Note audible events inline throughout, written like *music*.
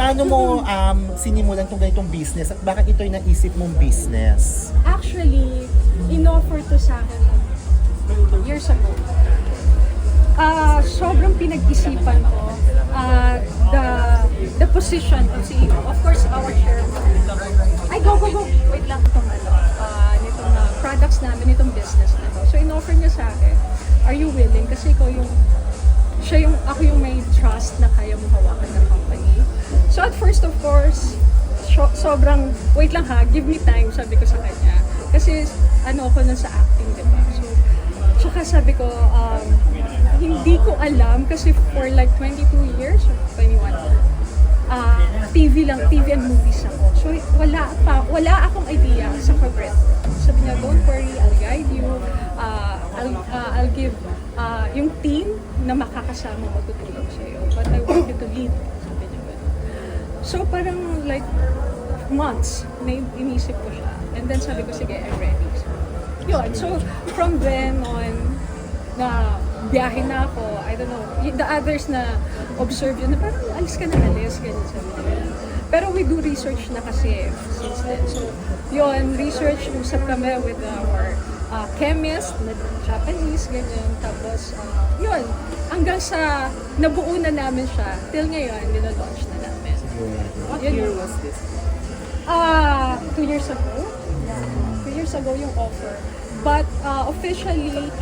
paano mo um, sinimulan itong ganitong business at bakit ito'y naisip mong business? Actually, in-offer to sa akin years ago. Ah, sobrang pinag-isipan ko ah, the the position of CEO. Of course, our chairman. Ay, go, go, go. Wait lang itong ano, ah, nitong ah, products namin, itong business na to. So, in-offer niya sa akin, are you willing? Kasi ikaw yung, siya yung, ako yung may trust na kaya mo hawakan ng company. So, at first, of course, so- sobrang, wait lang ha, give me time, sabi ko sa kanya. Kasi, ano ako nun sa acting, di ba? So, tsaka sabi ko, um, hindi ko alam kasi for like 22 years or 21, ah TV lang, TV and movies ako. So, wala pa, wala akong idea sa corporate. Sabi niya, don't worry, I'll guide you. ah I'll, ah, I'll give ah, yung team na makakasama mo tutulong sa'yo. But I want you to lead. Sabi niya. So, parang like months na inisip ko siya. And then sabi ko, sige, I'm ready. So, yun. So, from then on, na biyahe na ako, I don't know, the others na observe yun, na parang alis ka na alis, ganyan sabi nila. Pero we do research na kasi since then. So, yun, research, usap kami with our uh, chemist, na Japanese, ganyan. Tapos, uh, yun, hanggang sa nabuo na namin siya, till ngayon, nila-launch na namin. What Yun year was this? Ah, two years ago. Two years ago yung offer. But uh, officially,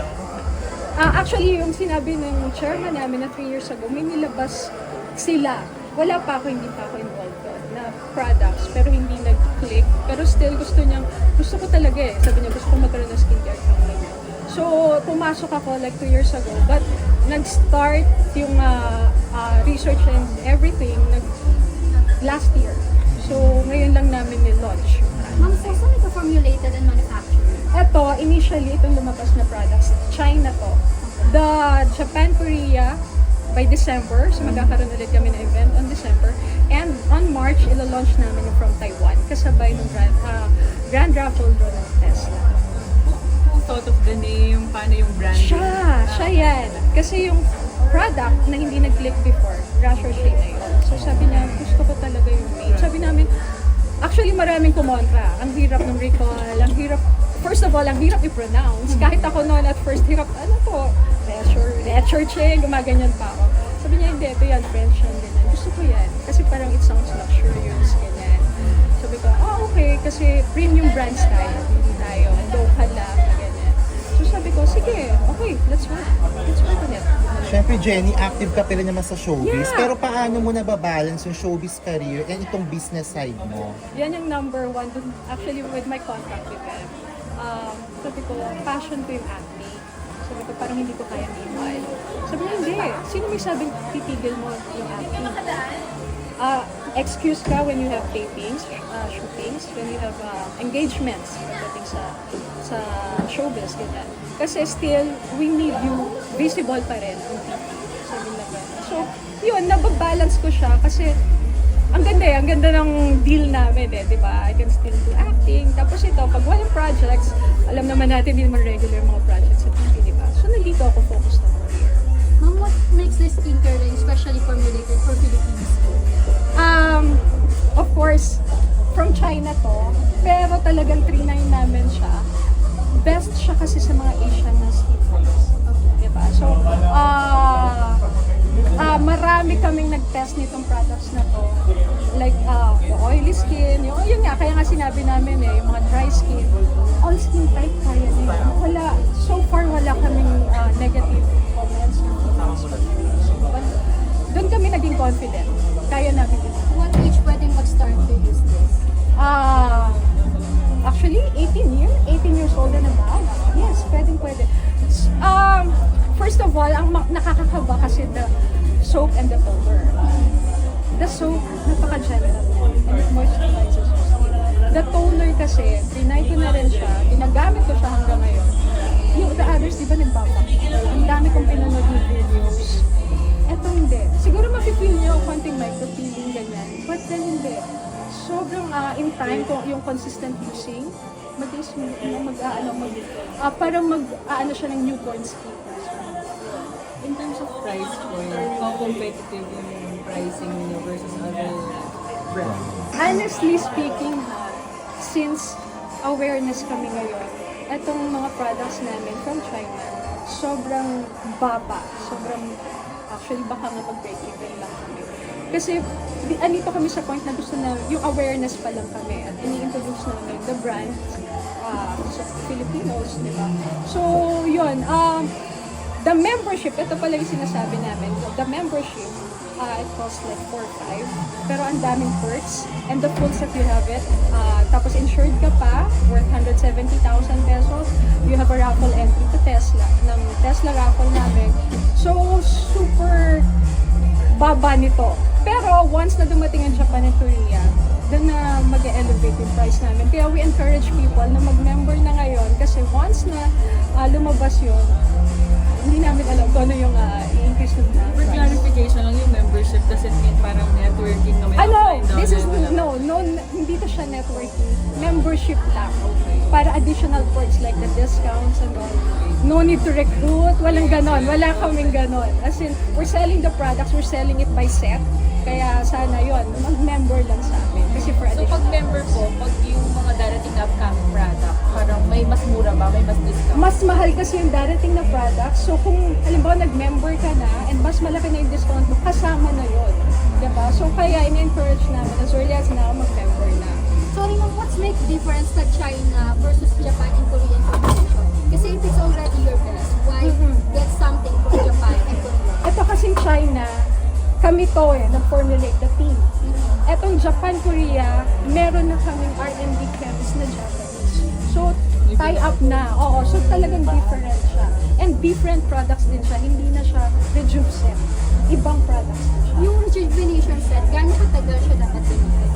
ah, actually yung sinabi ng chairman namin na three years ago, may nilabas sila. Wala pa ako, hindi pa ako involved doon, na products, pero hindi nag-click. Pero still gusto niyang, gusto ko talaga eh. Sabi niya, gusto ko magkaroon ng skincare company. So, pumasok ako like two years ago. But, nag-start yung ah, ah, research and everything nag, last year. So, ngayon lang namin ni-launch. Ma'am, so saan ito formulated and manufactured? Ito, initially, itong lumabas na products, China to. The Japan, Korea, by December, so magkakaroon ulit kami na event on December. And on March, ilo-launch namin yung from Taiwan, kasabay ng Grand, ah, Grand Raffle doon ng Tesla. Who thought of the name? Paano yung branding? Siya, siya yan. Kasi yung product na hindi nag-click before, Russia Shea na yun. So sabi niya, gusto ko talaga yung name. Sabi namin, actually maraming kumontra. Ang hirap ng recall, ang hirap, first of all, ang hirap i-pronounce. Kahit ako noon at first, hirap, ano to, Leisure, Leisure Shea, gumaganyan pa ako. Sabi niya, hindi, ito yan, French yan, ganyan. Gusto ko yan. Kasi parang it sounds luxurious, ganyan. Sabi ko, ah, okay, kasi premium brands tayo, hindi tayo, local lang, sabi ko, sige, okay, let's work. Let's work on it. Siyempre, Jenny, active ka pa rin naman sa showbiz. Yeah. Pero paano mo nababalance yung showbiz career and itong business side mo? Yan yung number one, dun, actually with my contract with them. Um, sabi ko, passion ko yung acting. Sabi ko, parang hindi ko kaya iwan. Sabi niya, hindi. Sino may sabing titigil mo yung acting? uh, excuse ka when you have tapings, uh, shootings, when you have uh, engagements pagdating sa sa showbiz, ganyan. Kasi still, we need you visible pa rin on TV. Sabi nila ganun. So, yun, nababalance ko siya kasi ang ganda eh, ang ganda ng deal namin eh, di ba? I can still do acting. Tapos ito, pag walang projects, alam naman natin, hindi naman regular mga projects sa TV, di ba? So, nandito ako focused na talagang 3.9 namin siya. Best siya kasi sa mga Asian na skin types. Diba? So, ah ah marami kaming nag-test nitong products na to. Like, yung oily skin, yung, yun nga, kaya nga sinabi namin eh, yung mga dry skin. All skin type kaya niya. Wala, so far wala kaming ah, negative comments. But, doon kami naging confident. Kaya namin ito. What age pwedeng mag-start to use this? Ah, actually, 18 years, 18 years old and above. Yes, pwedeng pwede. Um, first of all, ang nakakakaba kasi the soap and the toner. The soap, napaka-general and it moisturizes your skin. The toner kasi, trinay ko na rin siya, ginagamit ko siya hanggang ngayon. Yung the others, di ba nagbabak? Ang dami kong pinanood ng videos. Eto hindi. Siguro mapipil nyo konting micropeeling ganyan. But then hindi. Ah, in time kung yung consistent using, mag-is mag, mag, ano, mag, ah, parang mag, ah, ano siya ng newborn skin. In terms of price point, how competitive yung pricing niyo versus other brand? Honestly speaking, since awareness kami ngayon, itong mga products namin from China, sobrang baba. Sobrang, actually baka nga mag-break even lang kami. Kasi, di, andito kami sa point na gusto na, yung awareness pa lang kami at ini-introduce namin the brand uh, sa Filipinos, di ba? So, yun. Um, the membership, ito pala yung sinasabi namin, the membership, uh, it costs like 4 5 Pero ang daming perks. And the full set you have it. Uh, tapos insured ka pa, worth 170,000 pesos. You have a raffle entry to Tesla, ng Tesla raffle namin. So, super baba nito. Pero once na dumating ang Japan and Korea, doon na mag-elevate yung price namin. Kaya we encourage people na mag-member na ngayon kasi once na ah, lumabas yun, hindi namin alam kung ano yung ah, i-increase ng For price. clarification lang, yung membership doesn't mean parang networking na may Ano, this is, no, no, hindi to siya networking. Membership lang. Para additional perks like the discounts and all. No need to recruit, walang ganon. Wala kaming ganon. As in, we're selling the products, we're selling it by set. Kaya sana yon mag-member lang for So pag additional. member po, pag yung mga darating na upcoming product, parang may mas mura ba? May mas discount? mas mahal kasi yung darating na products. So kung halimbawa nag-member ka na and mas malaki na yung discount mo, kasama na yon. Diba? So kaya in-encourage namin as early as now mag-member na. Sorry ma'am, what's make difference sa China versus Japan and Korean competition? Kasi if it's already your best, why Mhm. get something from Japan and Korea? Ito kasing China, kami to eh, nag-formulate the. Etong Japan, Korea, meron na kaming R&D chemist na Japanese. So, tie up na. Oo, so talagang different siya. And different products din siya. Hindi na siya rejuveset. Ibang products na siya. Yung rejuvenation set, gaano katagal siya dapat gamitin?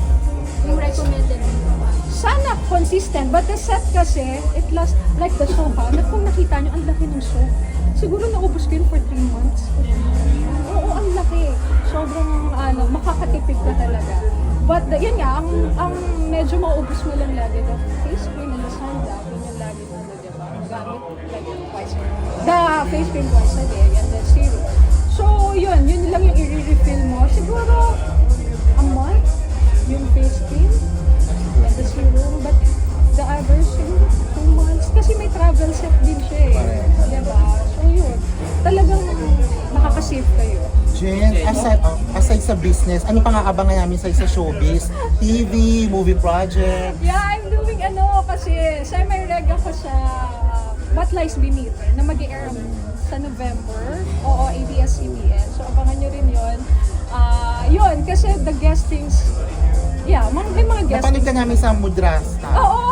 Yung recommended mo? Sana consistent. But the set kasi, it lasts like the soap ha. Na kung nakita nyo, ang laki ng soap. Siguro naubos ko yun for 3 months. Oo, ang laki. Sobrang ano, makakatipid ka talaga. But the, yun nga, ang, ang medyo maubos mo lang lagi the face cream and the sunblock, yun yung lagi mo, di ba? Gamit like twice. The face cream twice a day and then serum. So, yun, yun lang yung i-refill mo. Siguro, a month, yung face cream and the serum. But the others, siguro, two months. Kasi may travel set din siya eh. Diba? So, yun. Talagang makakasave kayo. Jen, aside, oh, aside sa business, ano pang aabangan namin sa sa showbiz? TV, movie project? Yeah, I'm doing ano kasi semi-reg ako sa uh, What Lies Beneath na mag air sa November. Oo, ABS-CBN. So, abangan nyo rin yun. Ah, yun, kasi the guestings, yeah, mga, may mga guestings. Napanood ka namin sa Mudrasta. Oo!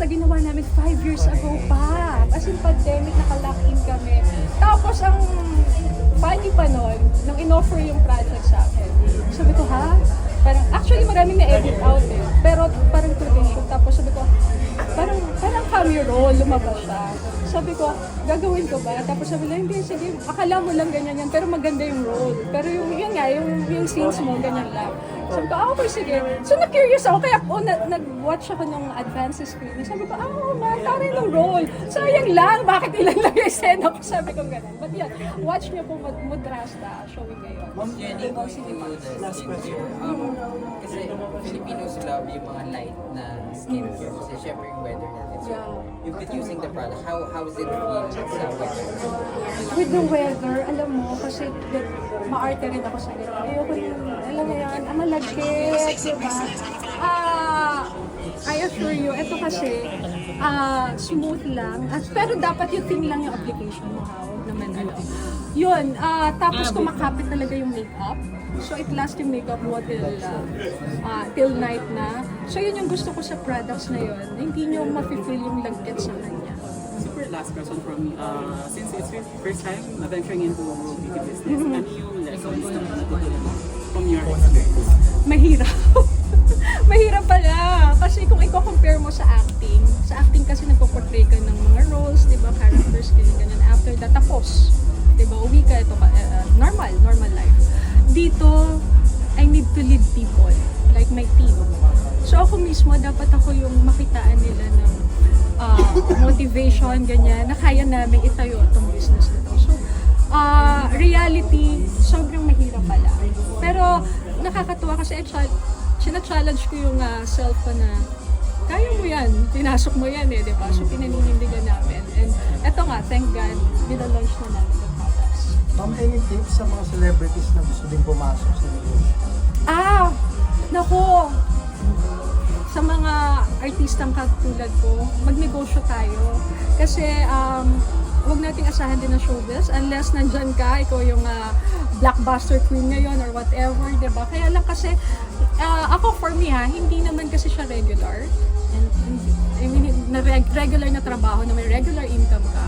Mudrasta ginawa namin five years ago pa. As in pandemic, nakalock in kami. Tapos ang funny pa nun, nung in-offer yung project sa akin, sabi ko, ha? Parang, actually maraming na-edit out eh. Pero parang tradition. Tapos sabi ko, parang, parang cameo roll, lumabas siya. Sabi ko, gagawin ko ba? Tapos sabi nila, hindi, sige, akala mo lang ganyan yan, pero maganda yung role. Pero yung, yun nga, yung, yung scenes mo, ganyan lang. Sabi ko, ah, okay, sige. So, na-curious ako, kaya oh, na, nag-watch ako ng advanced screening. Sabi ko, ah, oh, man, taray ng role. Sayang lang, bakit ilan lang yung scene ako? Sabi ko ganun. But yun, watch niyo po Mud- Mudrasta, showing ngayon. Ma'am Jenny, going to the skincare. Um, kasi Filipinos love yung mga light na skincare. Kasi syempre yung weather natin. So, Yeah. you've been using the product. How how does it feel sa weather? With the weather, alam mo, kasi like, maarte rin ako sa ganito. Ayoko yung, alam mo yan, ang malagkit, diba? Ah, I assure you, ito kasi, ah, smooth lang. At, pero dapat yung thin lang yung application mo, ha? Huwag naman ano. Yun, ah, tapos kumakapit talaga yung makeup. So it lasts yung makeup mo till, ah, ah, till night na. So yun yung gusto ko sa products na yun. Hindi nyo mafe-feel yung lagkit sa kanya. Super last question from me. Uh, since it's your first time venturing into beauty business, ano yung lessons na natutunan mo from your experience? mahirap mo sa acting, sa acting kasi nagpo-portray ka ng mga roles, di ba, characters, ganyan, ganyan. After that, tapos. Di ba, uwi ka, ito eh, uh, normal, normal life. Dito, I need to lead people, like my team. So ako mismo, dapat ako yung makitaan nila ng ah, motivation, ganyan, na kaya namin itayo itong business na to. So, ah, reality, sobrang mahirap pala. kasi challenge ko yung ah, self ko na kaya mo yan, pinasok mo yan eh, di ba? So pinaninindigan namin. And eto nga, thank God, nilalaunch na namin the products. Ma'am, any tips sa mga celebrities na gusto din pumasok sa negosyo? Ah! Nako! Sa mga artistang katulad ko, magnegosyo tayo. Kasi um, huwag nating asahan din ng showbiz unless nandyan ka, ikaw yung ah, blockbuster queen ngayon or whatever, di ba? Kaya lang kasi, ah, ako for me ha, hindi naman kasi siya regular. And, I mean, na reg- regular na trabaho na may regular income ka.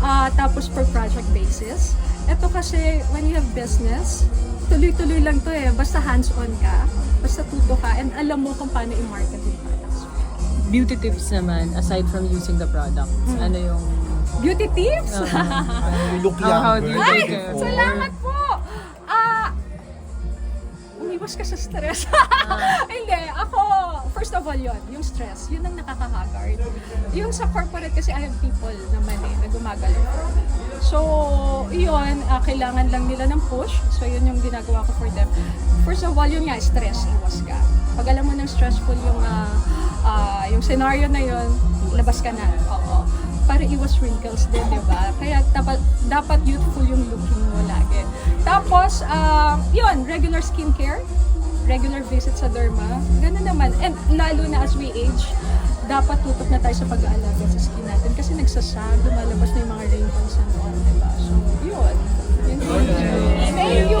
Ah, tapos per project basis. Ito kasi, when you have business, tuloy-tuloy lang to eh. Basta hands-on ka, basta tuto ka, and alam mo kung paano i-market yung products. Beauty tips naman, aside from using the products. Ano yung... Beauty tips? You look How- how do you Ay, take care? before. salamat umiwas ka sa stress. *laughs* Hindi, ako, first of all yun, yung stress, yun ang nakakahagard. Yung sa corporate kasi I have people naman eh, na gumagalaw. So, yun, ah, kailangan lang nila ng push. So, yun yung ginagawa ko for them. First of all, yun nga, stress, iwas ka. Pag alam mo ng stressful yung, ah, ah, yung scenario na yun, labas ka na. Oo para iwas wrinkles din, di ba? Kaya dapat, dapat youthful yung looking mo lagi. Tapos, ah, yun, regular skincare, regular visit sa derma, ganun naman. And lalo na as we age, dapat tutok na tayo sa pag-aalaga sa skin natin kasi nagsasag, lumalabas na yung mga wrinkles and all, di ba? So, yun. yun. Thank you!